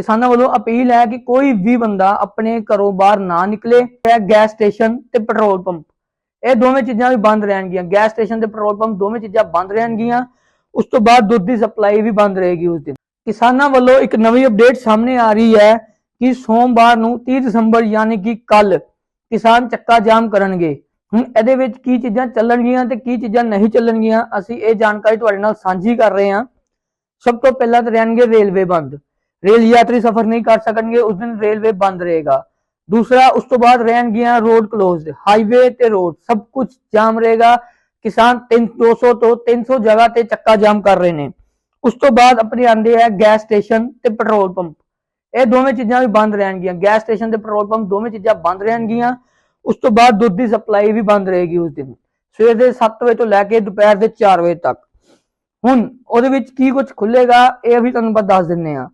ਕਿਸਾਨਾਂ ਵੱਲੋਂ ਅਪੀਲ ਹੈ ਕਿ ਕੋਈ ਵੀ ਬੰਦਾ ਆਪਣੇ ਘਰੋਂ ਬਾਹਰ ਨਾ ਨਿਕਲੇ ਗੈਸ ਸਟੇਸ਼ਨ ਤੇ ਪੈਟਰੋਲ ਪੰਪ ਇਹ ਦੋਵੇਂ ਚੀਜ਼ਾਂ ਵੀ ਬੰਦ ਰਹਿਣਗੀਆਂ। ਗੈਸ ਸਟੇਸ਼ਨ ਤੇ ਪੈਟਰੋਲ ਪੰਪ ਦੋਵੇਂ ਚੀਜ਼ਾਂ ਬੰਦ ਰਹਿਣਗੀਆਂ। ਉਸ ਤੋਂ ਬਾਅਦ ਦੁੱਧ ਦੀ ਸਪਲਾਈ ਵੀ ਬੰਦ ਰਹੇਗੀ ਉਸ ਦਿਨ। ਕਿਸਾਨਾਂ ਵੱਲੋਂ ਇੱਕ ਨਵੀਂ ਅਪਡੇਟ ਸਾਹਮਣੇ ਆ ਰਹੀ ਹੈ ਕਿ ਸੋਮਵਾਰ ਨੂੰ 30 ਦਸੰਬਰ ਯਾਨੀ ਕਿ ਕੱਲ ਕਿਸਾਨ ਚੱਕਾ ਜਾਮ ਕਰਨਗੇ। ਹੁਣ ਇਹਦੇ ਵਿੱਚ ਕੀ ਚੀਜ਼ਾਂ ਚੱਲਣਗੀਆਂ ਤੇ ਕੀ ਚੀਜ਼ਾਂ ਨਹੀਂ ਚੱਲਣਗੀਆਂ, ਅਸੀਂ ਇਹ ਜਾਣਕਾਰੀ ਤੁਹਾਡੇ ਨਾਲ ਸਾਂਝੀ ਕਰ ਰਹੇ ਹਾਂ। ਸਭ ਤੋਂ ਪਹਿਲਾਂ ਤਾਂ ਰਹਿਣਗੇ ਰੇਲਵੇ ਬੰਦ। ਰੇਲ ਯਾਤਰੀ ਸਫ਼ਰ ਨਹੀਂ ਕਰ ਸਕਣਗੇ, ਉਸ ਦਿਨ ਰੇਲਵੇ ਬੰਦ ਰਹੇਗਾ। ਦੂਸਰਾ, ਉਸ ਤੋਂ ਬਾਅਦ ਰਹਿਣਗੀਆਂ ਰੋਡ ਕਲੋਜ਼ਡ ਹਾਈਵੇ ਤੇ ਰੋਡ ਸਭ ਕੁਝ ਜਾਮ ਰਹੇਗਾ। ਕਿਸਾਨ 3 200 ਤੋਂ 300 ਜਗ੍ਹਾ ਤੇ ਚੱਕਾ ਜਾਮ ਕਰ ਰਹੇ ਨੇ। ਉਸ ਤੋਂ ਬਾਅਦ ਆਪਣੇ ਆਂਦੇ ਹੈ ਗੈਸ ਸਟੇਸ਼ਨ ਤੇ ਪੈਟਰੋਲ ਪੰਪ ਇਹ ਦੋਵੇਂ ਚੀਜ਼ਾਂ ਵੀ ਬੰਦ ਰਹਿਣਗੀਆਂ ਗੈਸ ਸਟੇਸ਼ਨ ਤੇ ਪੈਟਰੋਲ ਪੰਪ ਦੋਵੇਂ ਚੀਜ਼ਾਂ ਬੰਦ ਰਹਿਣਗੀਆਂ ਉਸ ਤੋਂ ਬਾਅਦ ਦੁੱਧ ਦੀ ਸਪਲਾਈ ਵੀ ਬੰਦ ਰਹੇਗੀ ਉਸ ਦਿਨ। ਸਵੇਰ ਦੇ 7 ਵਜੇ ਤੋਂ ਲੈ ਕੇ ਦੁਪਹਿਰ ਦੇ 4 ਵਜੇ ਤੱਕ। ਹੁਣ ਉਹਦੇ ਵਿੱਚ ਕੀ ਕੁਝ ਖੁੱਲੇਗਾ ਇਹ ਵੀ ਤੁਹਾਨੂੰ ਬਸ ਦੱਸ ਦਿੰਨੇ ਆ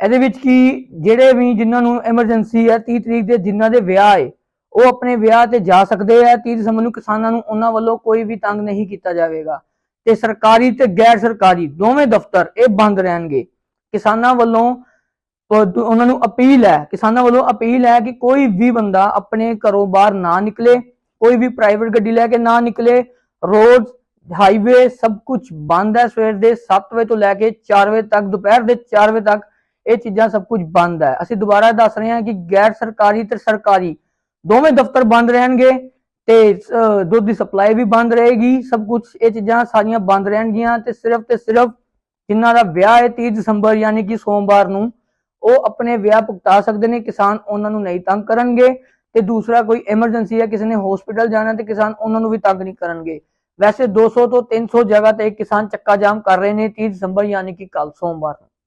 ਇਹਦੇ ਵਿੱਚ ਕੀ ਜਿਹੜੇ ਵੀ ਜਿਨ੍ਹਾਂ ਨੂੰ ਐਮਰਜੈਂਸੀ ਹੈ 30 ਤਰੀਕ ਦੇ ਜਿਨ੍ਹਾਂ ਦੇ ਵਿਆਹ ਹੈ ਉਹ ਆਪਣੇ ਵਿਆਹ ਤੇ ਜਾ ਸਕਦੇ ਆ 30 ਦਸੰਬਰ ਨੂੰ ਕਿਸਾਨਾਂ ਨੂੰ ਉਹਨਾਂ ਵੱਲੋਂ ਕੋਈ ਵੀ ਤੰਗ ਨਹੀਂ ਕੀਤਾ ਜਾਵੇਗਾ। ਤੇ ਸਰਕਾਰੀ ਤੇ ਗੈਰ ਸਰਕਾਰੀ ਦੋਵੇਂ ਦਫ਼ਤਰ ਇਹ ਬੰਦ ਰਹਿਣਗੇ। ਕਿਸਾਨਾਂ ਵੱਲੋਂ ਉਹਨਾਂ ਨੂੰ ਅਪੀਲ ਹੈ, ਕਿਸਾਨਾਂ ਵੱਲੋਂ ਅਪੀਲ ਹੈ ਕਿ ਕੋਈ ਵੀ ਬੰਦਾ ਆਪਣੇ ਘਰੋਂ ਬਾਹਰ ਨਾ ਨਿਕਲੇ, ਕੋਈ ਵੀ ਪ੍ਰਾਈਵੇਟ ਗੱਡੀ ਲੈ ਕੇ ਨਾ ਨਿਕਲੇ, ਰੋਡ ਹਾਈਵੇ ਸਭ ਕੁਝ ਬੰਦ ਹੈ ਸਵੇਰ ਦੇ 7 ਵਜੇ ਤੋਂ ਲੈ ਕੇ 4 ਵਜੇ ਤੱਕ, ਦੁਪਹਿਰ ਦੇ 4 ਵਜੇ ਤੱਕ ਇਹ ਚੀਜ਼ਾਂ ਸਭ ਕੁਝ ਬੰਦ ਹੈ। ਅਸੀਂ ਦੁਬਾਰਾ ਦੱਸ ਰਹੇ ਹਾਂ ਕਿ ਗੈਰ ਸਰਕਾਰੀ ਤੇ ਸਰਕਾਰੀ ਦੋਵੇਂ ਦਫ਼ਤਰ ਬੰਦ ਰਹਿਣਗੇ ਤੇ ਦੁੱਧ ਦੀ ਸਪਲਾਈ ਵੀ ਬੰਦ ਰਹੇਗੀ। ਸਭ ਕੁਝ ਇਹ ਚੀਜ਼ਾਂ ਸਾਰੀਆਂ ਬੰਦ ਰਹਿਣਗੀਆਂ ਤੇ ਸਿਰਫ ਤੇ ਸਿਰਫ ਜਿਨ੍ਹਾਂ ਦਾ ਵਿਆਹ ਹੈ 30 ਦਸੰਬਰ ਯਾਨੀ ਕਿ ਸੋਮਵਾਰ ਨੂੰ, ਉਹ ਆਪਣੇ ਵਿਆਹ ਭੁਗਤਾ ਸਕਦੇ ਨੇ, ਕਿਸਾਨ ਉਹਨਾਂ ਨੂੰ ਨਹੀਂ ਤੰਗ ਕਰਨਗੇ ਤੇ ਦੂਸਰਾ ਕੋਈ ਐਮਰਜੈਂਸੀ ਹੈ, ਕਿਸੇ ਨੇ ਹਸਪੀਟਲ ਜਾਣਾ ਤੇ ਕਿਸਾਨ ਉਹਨਾਂ ਨੂੰ ਵੀ ਤੰਗ ਨਹੀਂ ਕਰਨਗੇ। ਵੈਸੇ 200 ਤੋਂ 300 ਜਗ੍ਹਾ ਤੇ ਕਿਸਾਨ ਚੱਕਾ ਜਾਮ ਕਰ ਰਹੇ ਨੇ 30 ਦਸੰਬਰ ਯਾਨੀ ਕਿ ਕੱਲ ਸੋਮਵਾਰ ਨੂੰ।